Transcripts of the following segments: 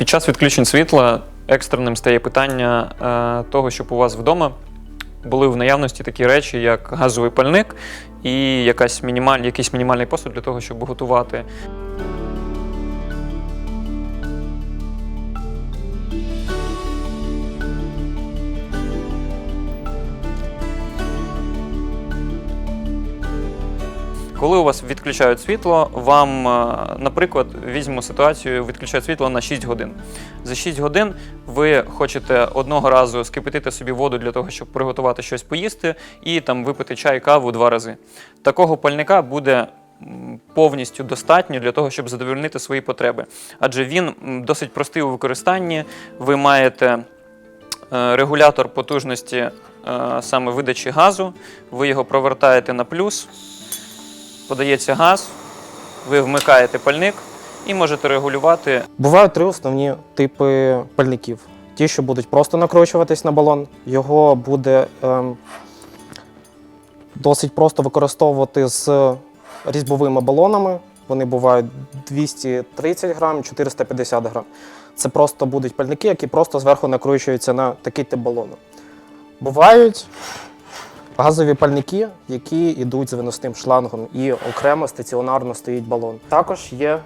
Під час відключень світла екстреним стає питання е, того, щоб у вас вдома були в наявності такі речі, як газовий пальник і якась мінімаль, якийсь мінімальний посуд для того, щоб готувати. Коли у вас відключають світло, вам, е, наприклад, візьмемо ситуацію, відключають світло на 6 годин. За 6 годин ви хочете одного разу скипятити собі воду для того, щоб приготувати щось поїсти, і там випити чай, каву два рази. Такого пальника буде повністю достатньо для того, щоб задовольнити свої потреби. Адже він досить простий у використанні. Ви маєте е, регулятор потужності е, саме видачі газу, ви його провертаєте на плюс подається газ, ви вмикаєте пальник і можете регулювати. Бувають три основні типи пальників. Ті, що будуть просто накручуватись на балон, його буде ем, досить просто використовувати з різьбовими балонами. Вони бувають 230 грам, 450 грам. Це просто будуть пальники, які просто зверху накручуються на такий тип балону. Бувають газові пальники, які йдуть з виносним шлангом, і окремо стаціонарно стоїть балон. Також є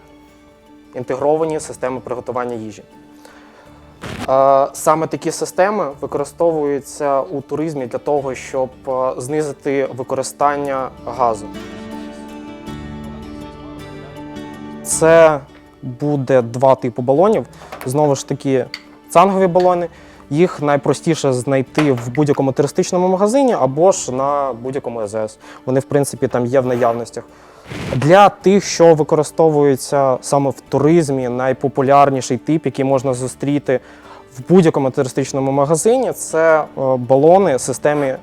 інтегровані системи приготування їжі. Е, Саме такі системи використовуються у туризмі для того, щоб е, знизити використання газу. Це буде два типи балонів. Знову ж таки, цангові балони. Їх найпростіше знайти в будь-якому туристичному магазині або ж на будь-якому АЗС. Вони, в принципі, там є в наявностях. Для тих, що використовуються саме в туризмі, найпопулярніший тип, який можна зустріти в будь-якому туристичному магазині, це е, балони системи е,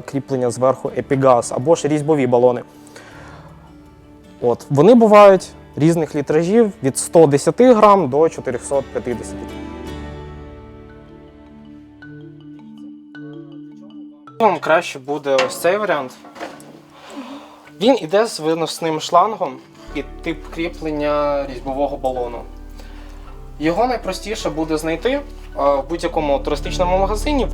кріплення зверху Epigas або ж різьбові балони. От, вони бувають різних літражів від 110 грам до 450. Вам краще буде ось цей варіант. Він іде з виносним шлангом і тип кріплення різьбового балону. Його найпростіше буде знайти е, в будь-якому туристичному магазині.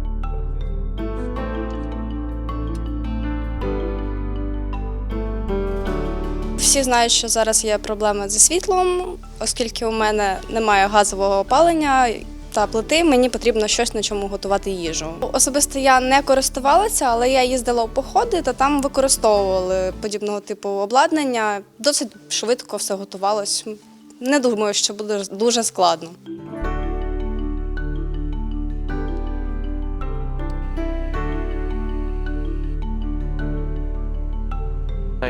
Всі знають, що зараз є проблема зі світлом, оскільки у мене немає газового опалення та плити, мені потрібно щось на чому готувати їжу. Особисто я не користувалася, але я їздила у походи та там використовували подібного типу обладнання. Досить швидко все готувалось. Не думаю, що буде дуже складно.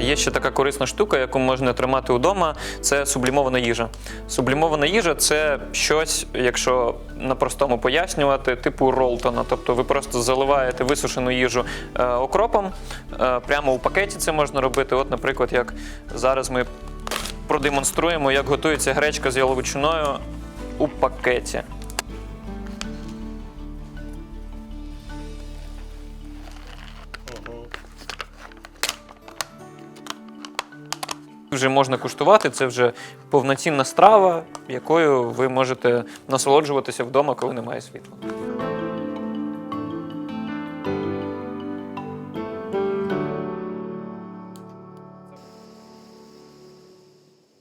Є ще така корисна штука, яку можна тримати вдома. Це сублімована їжа. Сублімована їжа це щось, якщо на простому пояснювати, типу ролтона. Тобто ви просто заливаєте висушену їжу е, окропом. Е, прямо у пакеті це можна робити. От, наприклад, як зараз ми продемонструємо, як готується гречка з яловичиною у пакеті. Вже можна куштувати, це вже повноцінна страва, якою ви можете насолоджуватися вдома, коли немає світла.